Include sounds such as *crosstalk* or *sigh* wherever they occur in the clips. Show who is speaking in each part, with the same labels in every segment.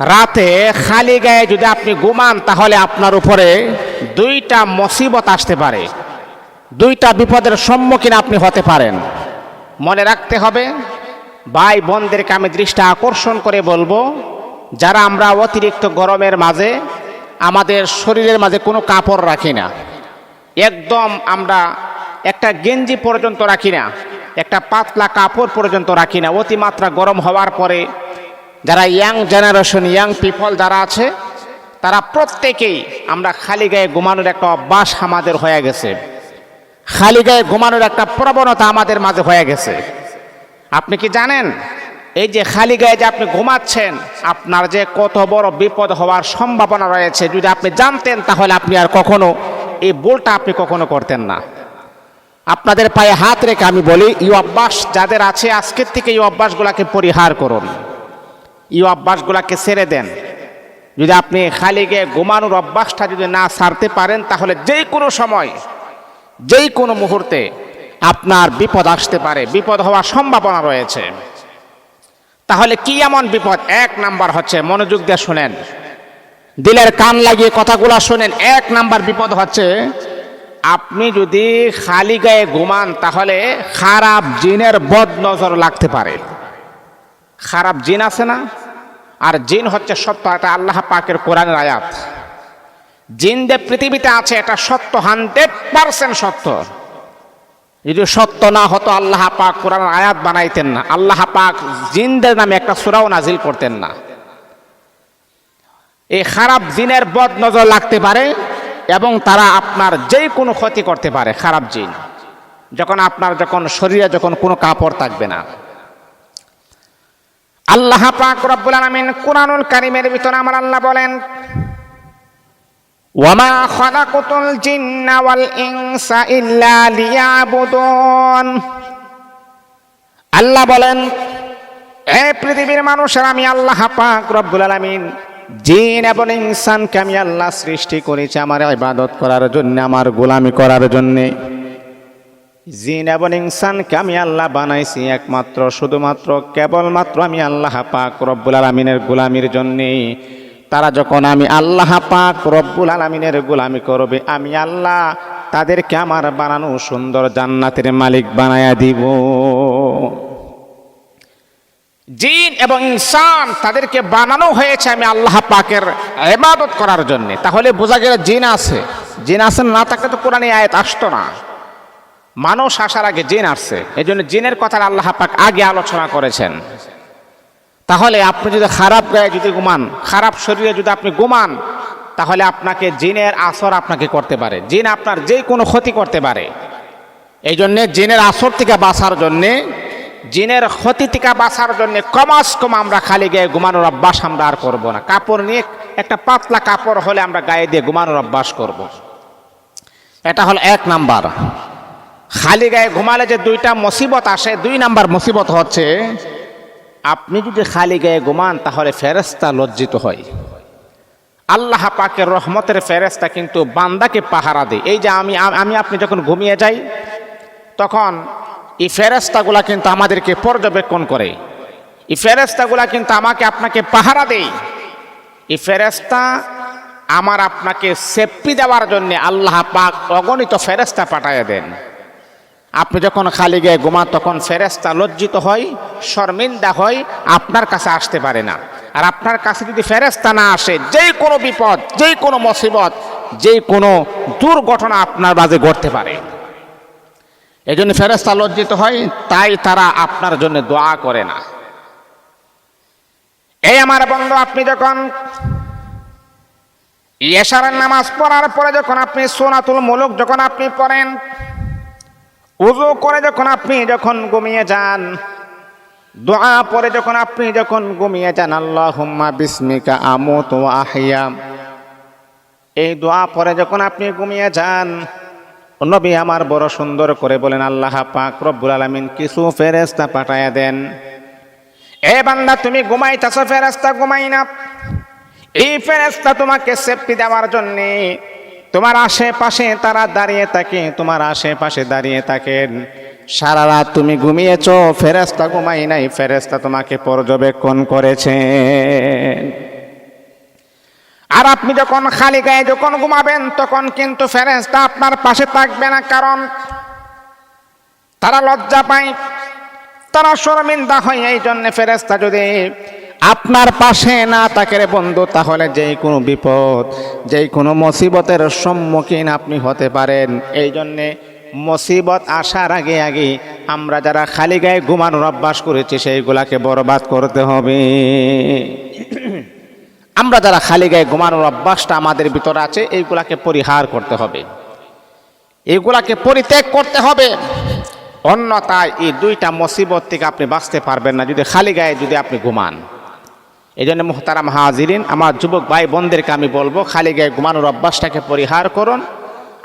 Speaker 1: রাতে খালি গায়ে যদি আপনি ঘুমান, তাহলে আপনার উপরে দুইটা মসিবত আসতে পারে। দুইটা বিপদের সম্মুখীন আপনি হতে পারেন। মনে রাখতে হবে, ভাই বোনদেরকে আমি দৃষ্টি আকর্ষণ করে বলব, যারা আমরা অতিরিক্ত গরমের মাঝে আমাদের শরীরের মাঝে কোনো কাপড় রাখি না। একদম আমরা একটা গেঞ্জি পর্যন্ত রাখি না, একটা পাতলা কাপড় পর্যন্ত রাখি না। অতিমাত্রা গরম হওয়ার পরে যারা ইয়াং জেনারেশন ইয়াং পিপল যারা আছে, তারা প্রত্যেকেই আমরা খালি গায়ে ঘুমানোর একটা অভ্যাস আমাদের হয়ে গেছে। খালি গায়ে ঘুমানোর একটা প্রবণতা আমাদের মাঝে হয়ে গেছে। আপনি কি জানেন? এই যে খালি গায়ে যে আপনি ঘুমাচ্ছেন, আপনার যে কত বড় বিপদ হওয়ার সম্ভাবনা রয়েছে, যদি আপনি জানতেন তাহলে আপনি আর কখনো এই ভুলটা আপনি কখনো করতেন না। আপনাদের পায়ে হাত রেখে আমি বলি, এই অভ্যাস যাদের আছে, আজকের থেকে এই অভ্যাসগুলোকে পরিহার করুন। এই অভ্যাসগুলোকে ছেড়ে দেন। যদি আপনি খালি গিয়ে ঘুমানোর অভ্যাসটা যদি না ছাড়তে পারেন, তাহলে যেই কোনো সময় যেই কোনো মুহূর্তে আপনার বিপদ আসতে পারে। বিপদ হওয়ার সম্ভাবনা রয়েছে। তাহলে কি এমন বিপদ? এক নাম্বার হচ্ছে মনোযোগ দিয়ে শোনেন। দিলের কান লাগিয়ে কথাগুলো শোনেন। এক নাম্বার বিপদ হচ্ছে আপনি যদি খালি গায়ে ঘুমান, তাহলে খারাপ জিনের বদ নজর লাগতে পারে। খারাপ জিন আছে না? আর জিন হচ্ছে সত্য, এটা আল্লাহ পাকের কোরআনের আয়াত। জিন যে পৃথিবীতে আছে, এটা সত্য, হান্ড্রেড পার্সেন্ট সত্য। যদি সত্য না হতো, আল্লাহ পাক কোরআন আয়াত বানাইতেন না। আল্লাহ পাক জিনদের নামে একটা সুরাও নাজিল করতেন না। এই খারাপ জিনের বদ নজর লাগতে পারে এবং তারা আপনার যে কোনো ক্ষতি করতে পারে, খারাপ জিন। যখন আপনার যখন শরীরে যখন কোনো কাপড় থাকবে না। আল্লাহ পাক রব্বুল আলামিন কোরআনুল কারিমের ভিতরে আমার আল্লাহ বলেন, ওয়ামা খালাকুতুল জিন্না ওয়াল ইনসা ইল্লা লিয়াবুদুন। আল্লাহ বলেন, এ পৃথিবীর মানুষের আমি আল্লাহ পাক রব্বুল আলামিন জিন এবং ইনসানকে আমি আল্লাহ সৃষ্টি করেছি আমার ইবাদত করার জন্য, আমার গোলামি করার জন্যে। জিন এবং ইনসানকে আমি আল্লাহ বানাইছি একমাত্র, শুধুমাত্র, কেবলমাত্র আমি আল্লাহ পাক রব্বুল আলমিনের গোলামির জন্যে তারা যখন আমি আল্লাহ পাক রব্বুল আলমিনের গোলামি করবে, আমি আল্লাহ তাদেরকে আমার বানানো সুন্দর জান্নাতের মালিক বানায়া দিব। জিন এবং ইনসান তাদেরকে বানানো হয়েছে আমি আল্লাহ পাকের ইবাদত করার জন্যে। তাহলে বোঝা গেল জিন আছে। জিন আছেন না থাকলে তো কোরআনে আয়াত আসতো না। মানুষ আসার আগে জিন আসছে। এই জন্য জিনের কথা আল্লাহ পাক আগে আলোচনা করেছেন। তাহলে আপনি যদি খারাপ গায়ে যদি ঘুমান, খারাপ শরীরে যদি আপনি ঘুমান, তাহলে আপনাকে জিনের আসর আপনাকে করতে পারে। জিন আপনার যে কোনো ক্ষতি করতে পারে। এই জন্যে জিনের আসর থেকে বাঁচার জন্যে, জিনের ক্ষতি থেকে বাঁচার জন্যে কমাস কম আমরা খালি গায়ে ঘুমানোর অভ্যাস আমরা আর করব না। কাপড় নিয়ে একটা পাতলা কাপড় হলে আমরা গায়ে দিয়ে ঘুমানোর অভ্যাস করব। এটা হলো এক নাম্বার। খালি গায়ে ঘুমালে যে দুইটা মুসিবত আসে, দুই নাম্বার মুসিবত হচ্ছে, আপনি যদি খালি গায়ে ঘুমান, তাহলে ফেরেস্তা লজ্জিত হয়। আল্লাহ পাকের রহমতের ফেরেস্তা কিন্তু বান্দাকে পাহারা দেয়। এই যে আমি আমি আপনি যখন ঘুমিয়ে যাই, তখন এই ফেরেস্তাগুলা কিন্তু আমাদেরকে পর্যবেক্ষণ করে। এই ফেরেস্তাগুলা কিন্তু আমাকে আপনাকে পাহারা দেয়। এই ফেরেস্তা আমার আপনাকে সেপ্পি দেওয়ার জন্য আল্লাহ পাক অগণিত ফেরেস্তা পাঠাইয়া দেন। আপনি যখন খালি গিয়ে ঘুমান, তখন ফেরেস্তা লজ্জিত হয়, শর্মিন্দা হয়, আপনার কাছে আসতে পারে না। আর আপনার কাছে যদি ফেরেস্তা না আসে যেই কোনো বিপদ যেই কোনো মুসিবত যেই কোনো দুর্ঘটনা আপনার মাঝে ঘটতে পারে। এই জন্য ফেরেস্তা লজ্জিত হয়, তাই তারা আপনার জন্য দোয়া করে না। এই আমার বন্ধু, আপনি যখন ইয়েসারের নামাজ পড়ার পরে যখন আপনি সোনাতুল মুলুক যখন আপনি পড়েন উজু করে যখন আপনি যখন ঘুমিয়ে যান, দোয়া পরে যখন আপনি যখন ঘুমিয়ে যান আল্লাহ বিস্মিকা আমত ও আহিয়া এই দোয়া পরে যখন আপনি ঘুমিয়ে যান, নবী আমার বড় সুন্দর করে বলেন, আল্লাহ পাক রব্বুল আলামিন কিছু ফেরেস্তা পাঠায়া দেন। এ বান্দা, তুমি ঘুমাইতেছ ফেরেস্তা ঘুমাই না। এই ফেরেস্তা তোমাকে সেফটি দেওয়ার জন্যে তোমার আশেপাশে তারা দাঁড়িয়ে থাকে, তোমার আশেপাশে দাঁড়িয়ে থাকেন সারা রাত তুমি ঘুমিয়েছ ফেরেস্তা ঘুমাই নাই ফেরেস্তা তোমাকে পর্যবেক্ষণ করেছে। আর আপনি যখন খালি গায়ে যখন ঘুমাবেন, তখন কিন্তু ফেরেস্তা আপনার পাশে থাকবে না, কারণ তারা লজ্জা পায়, তারা শর্মিন্দা হয় এই জন্যে ফেরেস্তা যদি আপনার পাশে না থাকে রে বন্ধু, তাহলে যেই কোনো বিপদ যেই কোনো মুসিবতের সম্মুখীন আপনি হতে পারেন। এই জন্যে মুসিবত আসার আগে আগে আমরা যারা খালি গায়ে ঘুমানোর অভ্যাস করেছি, সেইগুলাকে বরবাদ করতে হবে। *clears throat* আমরা যারা খালি গায়ে ঘুমানোর অভ্যাসটা আমাদের ভিতরে আছে, এইগুলাকে পরিহার করতে হবে। এগুলাকে পরিত্যাগ করতে হবে। অন্যথায় এই দুইটা মুসিবত থেকে আপনি বাঁচতে পারবেন না, যদি খালি গায়ে যদি আপনি ঘুমান। এই জন্য মোহতারাম হাজিরিন, আমার যুবক ভাই বোনদেরকে আমি বলব খালি গায়ে ঘুমানোর অভ্যাসটাকে পরিহার করুন।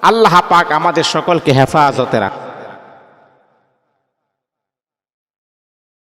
Speaker 1: আল্লাহ পাক আমাদের সকলকে হেফাজতে রাখ